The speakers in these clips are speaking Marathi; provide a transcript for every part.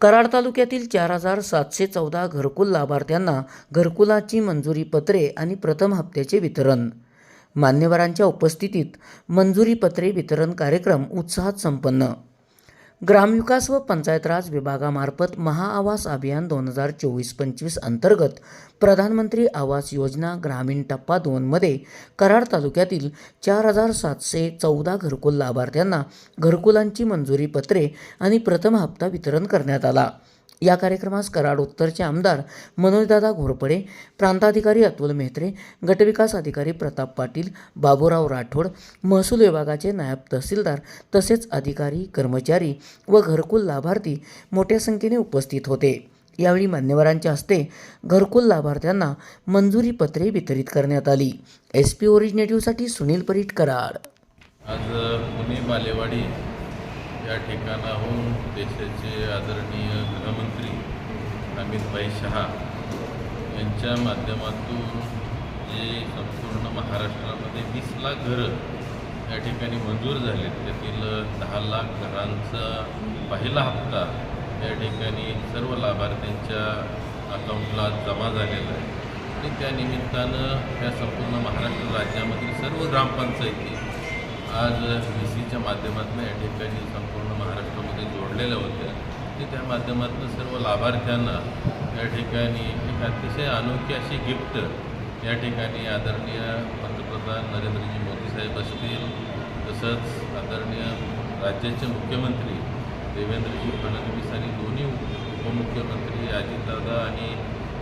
कराड तालुक्यातील चार हजार सातशे चौदा घरकुल लाभार्थ्यांना घरकुलाची मंजुरी पत्रे आणि प्रथम हप्त्याचे वितरण. मान्यवरांच्या उपस्थितीत मंजुरी पत्रे वितरण कार्यक्रम उत्साहात संपन्न. ग्रामविकास व पंचायत राज विभागामार्फत महाआवास अभियान दोन हजार चोवीस पंचवीस अंतर्गत प्रधानमंत्री आवास योजना ग्रामीण टप्पा दोनमध्ये कराड तालुक्यातील चार हजार सातशे चौदा घरकुल लाभार्थ्यांना घरकुलांची मंजुरी पत्रे आणि प्रथम हप्ता वितरण करण्यात आला. या कार्यक्रमास कराड उत्तरचे आमदार मनोजदादा घोरपडे प्रांताधिकारी अतुल मेहत्रे गटविकास अधिकारी प्रताप पाटील बाबूराव राठोड महसूल विभागाचे नायब तहसीलदार तसेच अधिकारी कर्मचारी व घरकुल लाभार्थी मोठ्या संख्येने उपस्थित होते. यावेळी मान्यवरांच्या हस्ते घरकुल लाभार्थ्यांना मंजुरी पत्रे वितरित करण्यात आली. एस पी ओरिजिनेटिव्हसाठी सुनील परीट कराड. आज पुणे बालेवाडी या ठिकाणाहून देशाचे आदरणीय गृहमंत्री अमितभाई शहा यांच्या माध्यमातून जे संपूर्ण महाराष्ट्रामध्ये वीस लाख घरं या ठिकाणी मंजूर झालेत त्यातील दहा लाख घरांचा पहिला हप्ता या ठिकाणी सर्व लाभार्थ्यांच्या अकाउंटला जमा झालेला आहे. आणि त्यानिमित्तानं या संपूर्ण महाराष्ट्र राज्यामधील सर्व ग्रामपंचायती आज बी सीच्या माध्यमातून या ठिकाणी संपूर्ण महाराष्ट्रामध्ये जोडलेल्या होत्या ते त्या माध्यमातून सर्व लाभार्थ्यांना या ठिकाणी एक अतिशय अनोखी अशी गिफ्ट या ठिकाणी आदरणीय पंतप्रधान नरेंद्रजी मोदी साहेब असतील तसंच आदरणीय राज्याचे मुख्यमंत्री देवेंद्रजी फडणवीस आणि दोन्ही उपमुख्यमंत्री अजितदादा आणि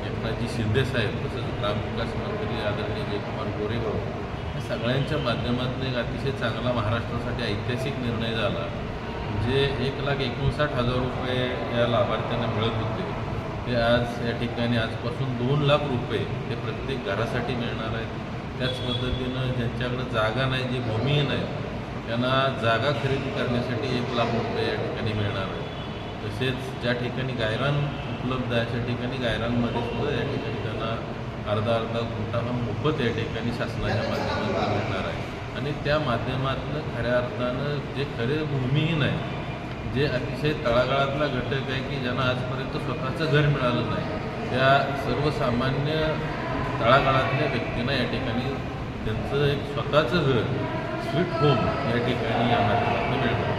एकनाथजी शिंदेसाहेब तसंच ग्रामविकास मंत्री आदरणीय जयकुमार गोरेगाव सगळ्यांच्या माध्यमातून एक अतिशय चांगला महाराष्ट्रासाठी ऐतिहासिक निर्णय झाला जे एक लाख एकोणसाठ हजार रुपये या लाभार्थ्यांना मिळत होते. ते आज या ठिकाणी आजपासून दोन लाख रुपये ते प्रत्येक घरासाठी मिळणार आहेत. त्याच पद्धतीनं ज्यांच्याकडं जागा नाही जे भूमिहीन नाही त्यांना जागा खरेदी करण्यासाठी एक लाख रुपये या ठिकाणी मिळणार आहे तसेच ज्या ठिकाणी गायरान उपलब्ध आहे अशा ठिकाणी गायरांमध्ये सुद्धा या ठिकाणी त्यांना अर्धा अर्धा गुंठा हा मोफत या ठिकाणी शासनाच्या माध्यमातून मिळणार आहे. आणि त्या माध्यमातून खऱ्या अर्थानं जे खरे भूमिहीन आहे जे अतिशय तळागाळातला घटक आहे की ज्यांना आजपर्यंत स्वतःचं घर मिळालं नाही त्या सर्वसामान्य तळागाळातल्या व्यक्तींना या ठिकाणी त्यांचं एक स्वतःचं घर स्वीट होम या ठिकाणी या माध्यमातून मिळणार